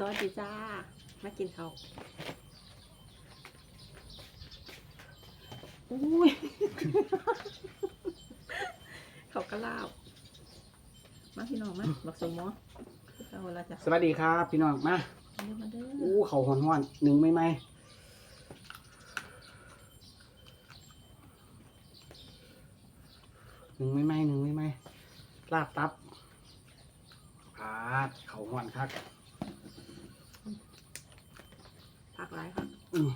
สวัสดีจ้า มากินข้าวอุ้ยเขาวกระลาบมาพี่น้องมาบักสมมอเอาเวลาจะสวัสดีครับ พี่น้องมาเด้อมาเด้ออู้เขาหอนหอนๆหนึ่งไม่ไหมหนึ่งไม่ไหมหนึ่งไม่ไหมลาบตับพาดเขาหอนคัก ผักไรค่ะอืม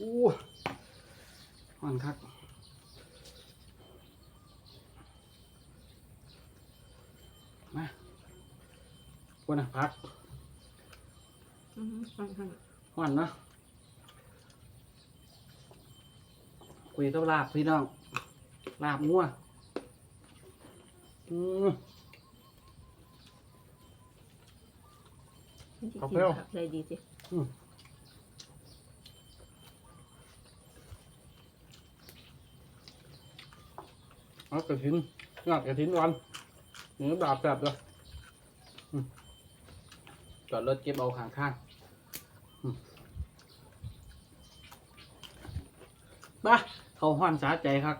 อู้หอนคักมาคนนะพักอือหือฟังฟังหอนเนาะคุยกับลาบพี่น้องลาบงัวอืม กิเปรี้นยวผักได้ดีสิเอากระถินงอกกระถินวันเนื้อดาบแบบเลยจอดรถเก็บเอาข้างข้างมาเขาห้อนสาใจครับ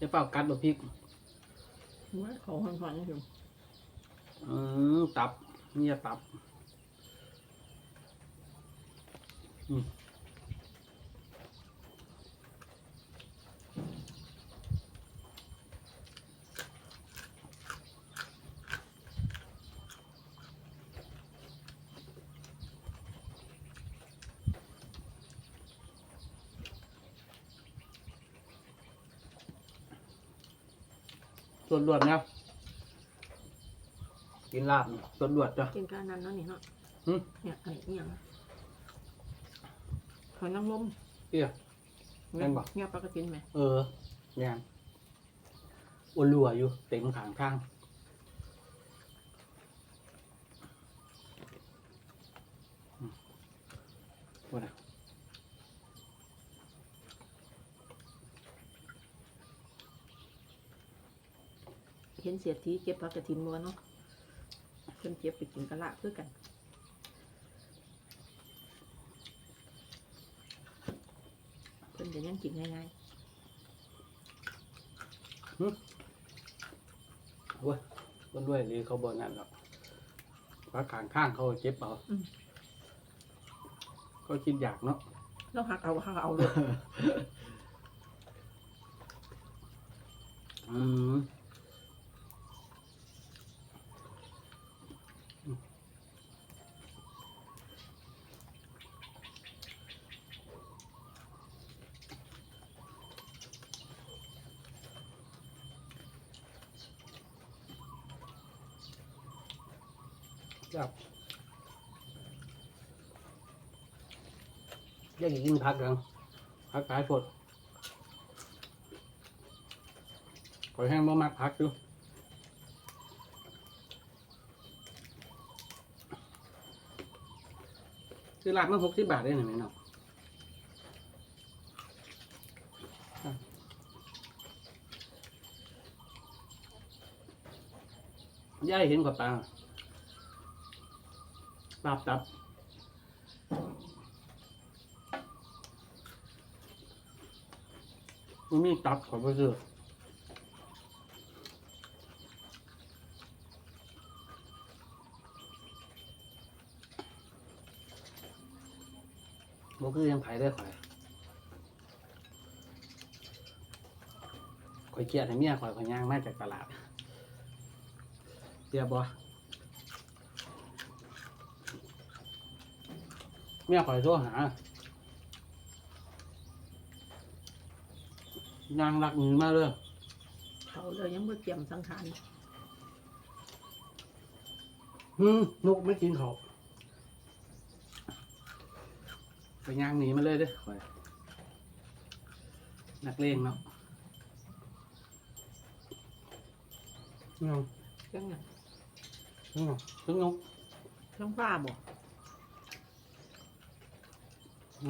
จะเป่ากัดบะพริกว่เขาหอนๆอยู่อื มตับเนี่ยตับอืมส่วนรวดเนี่ย กินลาบนี่ส่วนรวดจ้ะ กินการนั้นเนาะนี่เนาะหึ เนี่ยไอ้เอียงหอยนางรมเตี้ย แม่นบ่ เงียบปลากระตินไหมเออแม่นอ้วนรัวอยู่เต็มขางข้างอืมว่าน่ะเห็นเสียทีเก็บปลากระตินมัวเนาะเพิ่นเก็บไปกินกะละเพื่อกันเพิ่นจะยังกินง่ายเว้ยอ้วนรวยหรือเขาบอกนั่นหรอกว่าขางข้างเขาเจ็บเอาก็คิดอยากเนาะๆเราหักเอาหักเอาเลยอืม จับอยากกินผักกันผักกายสดขอยแห้งบ่มักผักอยู่ซื้อลาบมาหกสิบบาทได้หน่อยไหมเนาะย่ายเห็นกับตา ลาบตับมันมีตับขอไปซื้อบ่คือยังไผได้ข่อยข่อยเกลียดให้เมียข่อยข่อยย่างมาจากตลาดเสียบ่ เมียข่อยโทรหานางรักมือมาเลยเขาเลยยังไม่เตรียมสังขารฮึมนกไม่กินเขาไปย่างหนีมาเลยเด้อข่อยนักเลงเนาะเนาะยังไงเนาะถึงนกท้องฟ้าบ่อื ม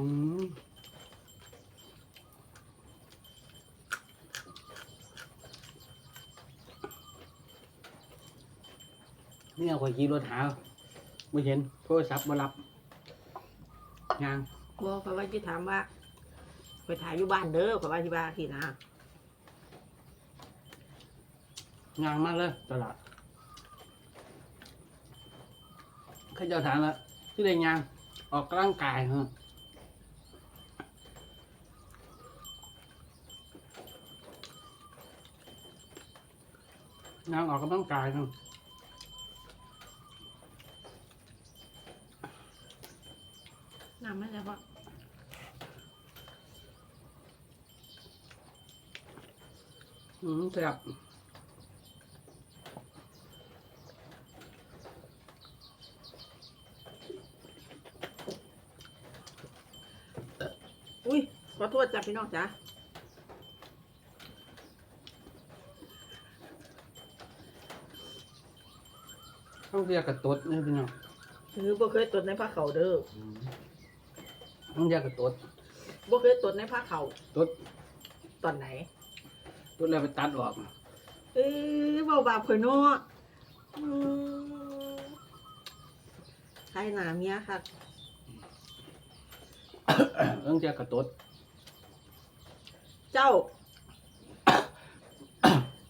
นี่เอาข่อยขี่รถหาไม่เห็นโทรศัพท์มารับยางบอกเขาว่าที่ถามว่าไปถ่ายอยู่บ้านเด้อเขาว่าที่บ้านที่นะยางมากเลยตลาดเข้าเจ้าถามแล้วที่ได้ยางออกกำลังกายฮะ ยางออกกำลังกายฮะน้ำไม่ใช่ปะอืมแซ่บอุ้ยขอโทษจ้ะพี่น้องจ้ะ ต้องเรียกกระตุดนี่พี่น้องคือบ่เคยตรวจในผ้าเขาเด้อต้องเรียกกระตุดบ่เคยตรวจในผ้าเขาตุดตอนไหนตุดแล้วไปตัดออกเอ้ยเบาบาปข่อยเนาะอืมใครหนาเมียค่ะต้องเรียกกระตุดเจ้า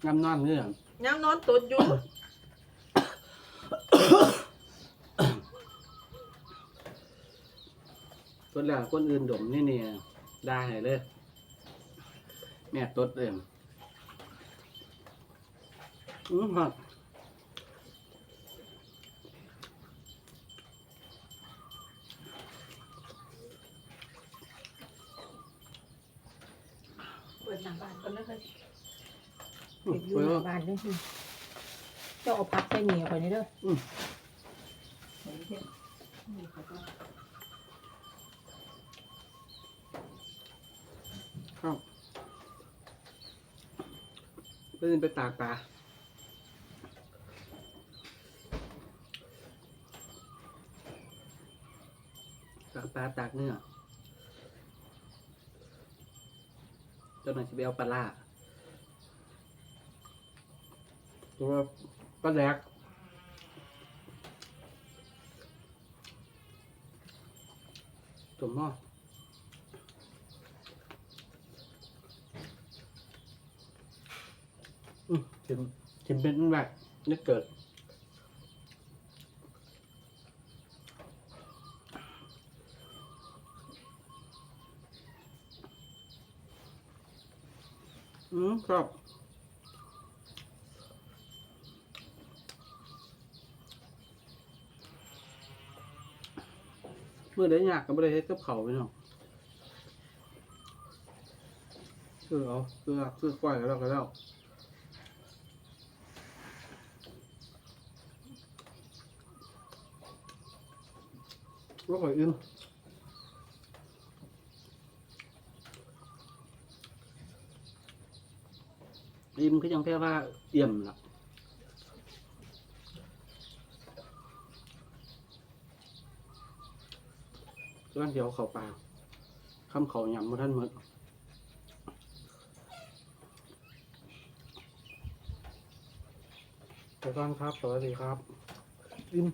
น้ำนอนเงื่อนย้ำนอนตดอยู่ ตุดแล้วคนอื่นดมนี่เนี่ยได้เลยแม่ตุดเองอืมครับเปิดหน้าบ้านก็เลยอืมเก็บอยู่ไปหว่าน้าบ้านด้วย เจ้าเอาพักใส่หมีข่อยนี่เด้ออืมครับไปเดินไปตากปลาตากปลาตากเนื้อเจ้าหน่อยจะไปเอาปลาล่าตัว ปลาแหลกตัวหม้ออืมชิมชิมเป็นแบบนึกเกิดอืมครับ เมื่อได้ยากก็ไม่ได้เฮ็ดกับเขาไปเนาะคือเอาเกือเกลือกล้วยแล้วก็แล้วว่าข่อยอื่นอิ่มคือยังแค่ว่าเอี่ยมล่ะ ร่างเดียวเขาปากคำเขาหยำมาท่านมื่อไปก่อนครับ สวัสดีครับ อิน